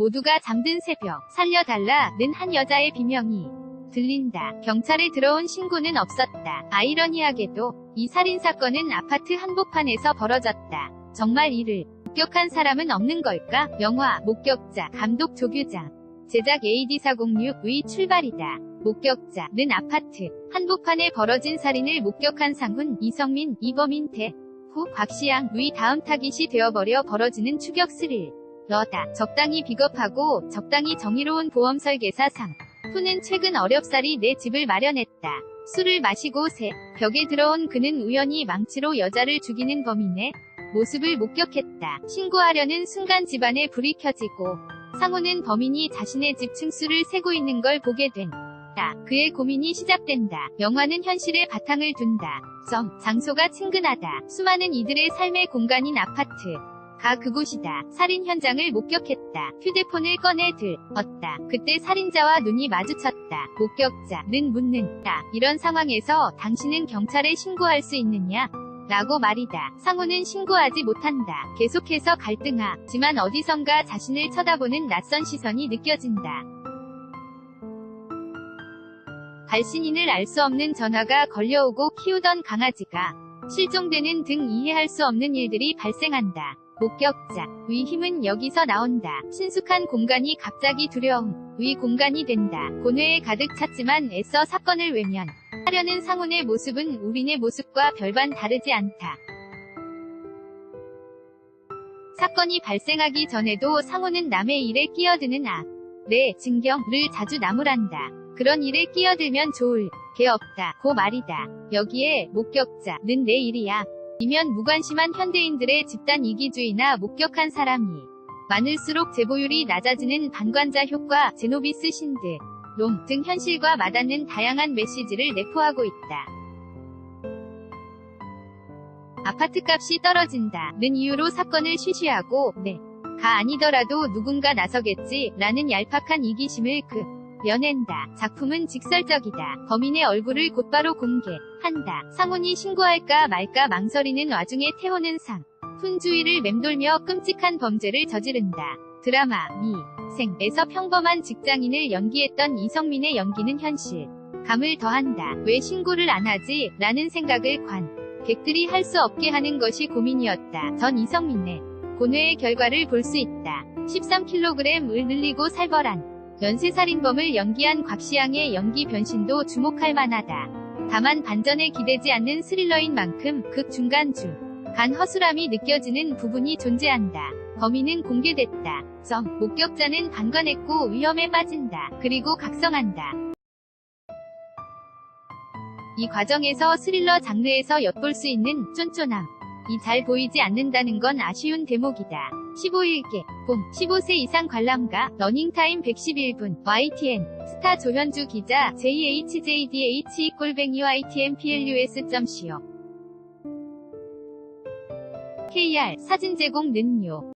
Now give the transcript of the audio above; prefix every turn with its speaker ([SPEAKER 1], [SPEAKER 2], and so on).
[SPEAKER 1] 모두가 잠든 새벽, 살려달라는 한 여자의 비명이 들린다. 경찰에 들어온 신고는 없었다. 아이러니하게도 이 살인사건은 아파트 한복판에서 벌어졌다. 정말 이를 목격한 사람은 없는 걸까? 영화, 목격자, 감독 조규장. 제작 AD406의 출발이다. 목격자는 아파트, 한복판에 벌어진 살인을 목격한 상훈, 이성민, 이범인 태, 후, 곽시양의 다음 타깃이 되어버려 벌어지는 추격 스릴. 러다. 적당히 비겁하고 적당히 정의로운 보험 설계사상. 후는 최근 어렵사리 내 집을 마련했다. 술을 마시고 새 벽에 들어온 그는 우연히 망치로 여자를 죽이는 범인의 모습을 목격했다. 신고하려는 순간 집안에 불이 켜지고 상호는 범인이 자신의 집 층수를 세고 있는 걸 보게 된다. 그의 고민이 시작된다. 영화는 현실에 바탕을 둔다. 점, 장소가 친근하다. 수많은 이들의 삶의 공간인 아파트. 가 그곳이다. 살인 현장을 목격했다. 휴대폰을 꺼내 들었다. 그때 살인자와 눈이 마주쳤다. 목격자는 묻는다. 이런 상황에서 당신은 경찰에 신고할 수 있느냐? 라고 말이다. 상호는 신고하지 못한다. 계속해서 갈등하지만 어디선가 자신을 쳐다보는 낯선 시선이 느껴진다. 발신인을 알 수 없는 전화가 걸려오고 키우던 강아지가 실종되는 등 이해할 수 없는 일들이 발생한다. 목격자, 위 힘은 여기서 나온다. 친숙한 공간이 갑자기 두려움, 위 공간이 된다. 고뇌에 가득 찼지만 애써 사건을 외면. 하려는 상훈의 모습은 우린의 모습과 별반 다르지 않다. 사건이 발생하기 전에도 상훈은 남의 일에 끼어드는 악, 내 증경을 자주 나무란다. 그런 일에 끼어들면 좋을 게 없다. 고 말이다. 여기에 목격자는 내 일이야. 이면 무관심한 현대인들의 집단 이기주의나 목격한 사람이 많을수록 재보율이 낮아지는 반관자 효과, 제노비스 신드, 롬 등 현실과 맞닿는 다양한 메시지를 내포하고 있다. 아파트값이 떨어진다 는 이유로 사건을 쉬쉬하고 네. 가 아니더라도 누군가 나서겠지 라는 얄팍한 이기심을 그 려낸다. 작품은 직설적이다. 범인의 얼굴을 곧바로 공개한다. 상훈이 신고할까 말까 망설이는 와중에 태호는 상. 훈주의를 맴돌며 끔찍한 범죄를 저지른다. 드라마 미 생에서 평범한 직장인을 연기했던 이성민의 연기는 현실. 감을 더한다. 왜 신고를 안 하지? 라는 생각을 관 객들이 할 수 없게 하는 것이 고민이었다. 전 이성민의 고뇌의 결과를 볼 수 있다. 13kg을 늘리고 살벌한 연쇄살인범을 연기한 곽시양의 연기 변신도 주목할 만하다. 다만 반전에 기대지 않는 스릴러인 만큼 극 중간 중간 허술함이 느껴지는 부분이 존재한다. 범인은 공개됐다. 점. 목격자는 방관했고 위험에 빠진다. 그리고 각성한다. 이 과정에서 스릴러 장르에서 엿볼 수 있는 쫀쫀함. 이 잘 보이지 않는다는 건 아쉬운 대목이다. 15일개, 봄, 15세 이상 관람가, 러닝타임 111분, YTN, 스타 조현주 기자, JHJDH, 꼴뱅이 YTNPLUS.co. KR, 사진 제공 는요.